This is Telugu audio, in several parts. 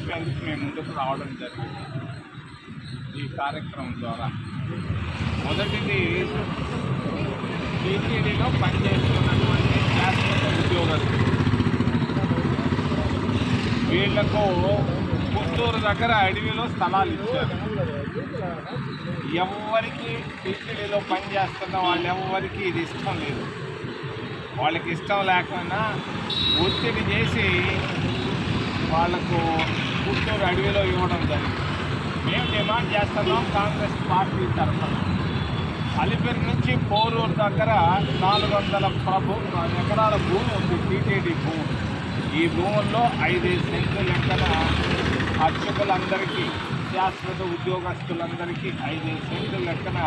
చెప్పేందుకు మేము ముందుకు రావడం జరిగింది. ఈ కార్యక్రమం ద్వారా. మొదటిది టీటీడీలో పనిచేస్తున్నటువంటి శాశ్వత ఉద్యోగులు వీళ్ళకు పుత్తూరు దగ్గర అడవిలో స్థలాలు ఇచ్చారు. ఎవరికి టీటీడీలో పనిచేస్తున్న వాళ్ళు ఎవరికి ఇది ఇష్టం లేదు. వాళ్ళకి ఇష్టం లేకుండా ఒత్తిడి చేసి వాళ్ళకు గుంటూరు అడవిలో ఇవ్వడం జరిగింది. మేము డిమాండ్ చేస్తున్నాం కాంగ్రెస్ పార్టీ తరఫున. అలిపిరి నుంచి పోరూరు దగ్గర నాలుగు వందల ప్రభు ఎకరాల భూమి ఉంది టీటీడీ భూమి. ఈ భూముల్లో ఐదైదు సెంట్లు లెక్కన అర్చకులందరికీ శాశ్వత ఉద్యోగస్తులందరికీ ఐదైదు సెంట్లు లెక్కన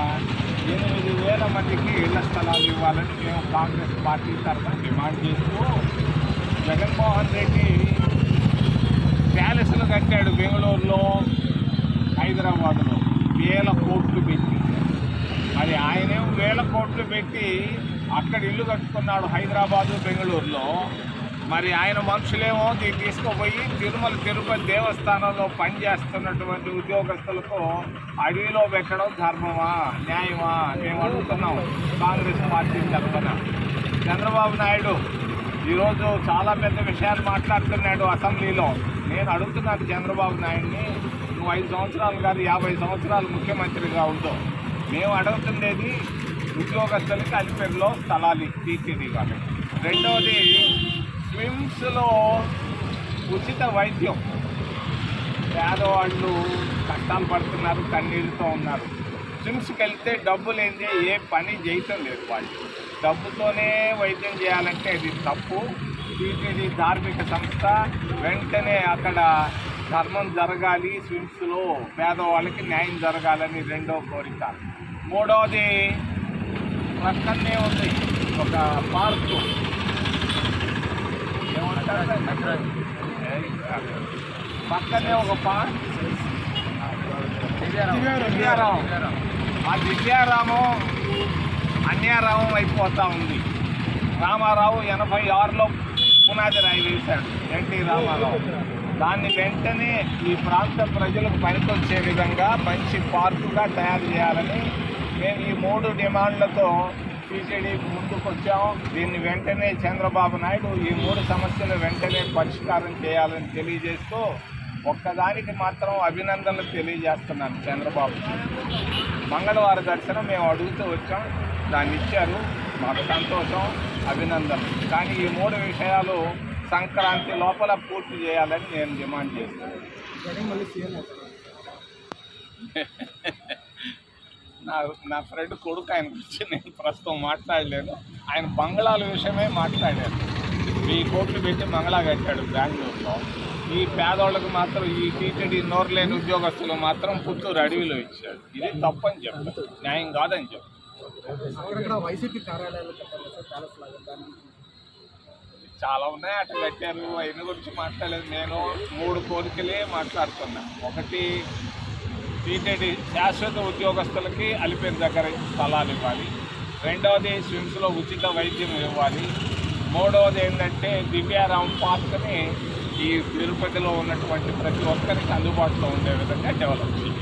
ఎనిమిది వేల మందికి ఇళ్ళ స్థలాలు ఇవ్వాలని మేము కాంగ్రెస్ పార్టీ తరఫున డిమాండ్ చేస్తూ జగన్మోహన్ రెడ్డి కట్టాడు బెంగళూరులో హైదరాబాద్లో. వేల కోట్లు పెట్టి. మరి ఆయనే వేల కోట్లు పెట్టి అక్కడ ఇల్లు కట్టుకున్నాడు హైదరాబాదు బెంగళూరులో. మరి ఆయన మనుషులేమో దీన్ని తీసుకుపోయి తిరుమల తిరుపతి దేవస్థానంలో పనిచేస్తున్నటువంటి ఉద్యోగస్తులకు అడవిలో పెట్టడం ధర్మమా న్యాయమా మేము అడుగుతున్నాం కాంగ్రెస్ పార్టీ తరఫున. చంద్రబాబు నాయుడు ఈరోజు చాలా పెద్ద విషయాలు మాట్లాడుతున్నాడు అసెంబ్లీలో. నేను అడుగుతున్నాను చంద్రబాబు నాయుడిని నువ్వు ఐదు సంవత్సరాలు కాదు యాభై సంవత్సరాలు ముఖ్యమంత్రిగా ఉందో మేము అడుగుతుండేది ఉద్యోగస్తులకి అలిపేరులో స్థలాలు తీర్చేది కాబట్టి రెండవది స్విమ్స్లో ఉచిత వైద్యం. పేదవాళ్ళు కష్టాలు పడుతున్నారు కన్నీళ్ళతో ఉన్నారు. స్విమ్స్కి వెళ్తే డబ్బు లేనిదే ఏ పని చేయటం లేదు వాళ్ళు. డబ్బుతోనే వైద్యం చేయాలంటే అది తప్పు. టీటీడీ ధార్మిక సంస్థ. వెంటనే అక్కడ ధర్మం జరగాలి స్విమ్స్లో పేదవాళ్ళకి న్యాయం జరగాలని రెండో కోరిక. మూడవది పక్కనే ఉంది ఒక పార్కు. పక్కనే ఒక పార్క్. దివ్యారామం ఆ దివ్యారామం అన్యారామం అయిపోతూ ఉంది. రామారావు ఎనభై ఆరులో పునాది రాయి వేశాడు. ఎన్టీ రామారావు. దాన్ని వెంటనే ఈ ప్రాంత ప్రజలకు పనికొచ్చే విధంగా మంచి పార్కుగా తయారు చేయాలని మేము ఈ మూడు డిమాండ్లతో టీటీడీ ముందుకు వచ్చాము దీన్ని వెంటనే చంద్రబాబు నాయుడు ఈ మూడు సమస్యలు వెంటనే పరిష్కారం చేయాలని తెలియజేస్తూ ఒక్కదానికి మాత్రం అభినందనలు తెలియజేస్తున్నాను చంద్రబాబు మంగళవార దర్శనం మేము అడుగుతూ వచ్చాం. దాన్ని ఇచ్చారు. మాకు సంతోషం అభినందనలు కానీ ఈ మూడు విషయాలు సంక్రాంతి లోపల పూర్తి చేయాలని నేను డిమాండ్ చేస్తాను నా నా ఫ్రెండ్ కొడుకు ఆయన గురించి నేను ప్రస్తుతం మాట్లాడలేను. ఆయన బంగ్లాల విషయమే మాట్లాడాను వెయ్యి కోట్లు పెట్టి బంగ్లా కట్టాడు బెంగళూరులో. ఈ పేదవాళ్ళకు మాత్రం ఈ టీటీడీ నోరు లేని ఉద్యోగస్తులు మాత్రం పుత్తూరు అడవిలో ఇచ్చాడు. ఇది తప్పని చెప్పు న్యాయం కాదని చెప్పు వైసీపీ కార్యాలయాలు. చాలా ఉన్నాయి అట్లా కట్టారు అయిన గురించి మాట్లాడలేదు. నేను మూడు కోరికలే మాట్లాడుతున్నా. ఒకటి టీటీడీ శాశ్వత ఉద్యోగస్తులకి అలిపేరు దగ్గర స్థలాలు ఇవ్వాలి. రెండవది స్విమ్స్లో ఉచిత వైద్యం ఇవ్వాలి. మూడవది ఏంటంటే దివ్యారాం పార్క్ని ఈ తిరుపతిలో ఉన్నటువంటి ప్రతి ఒక్కరికి అందుబాటులో ఉండే విధంగా డెవలప్ చేయాలి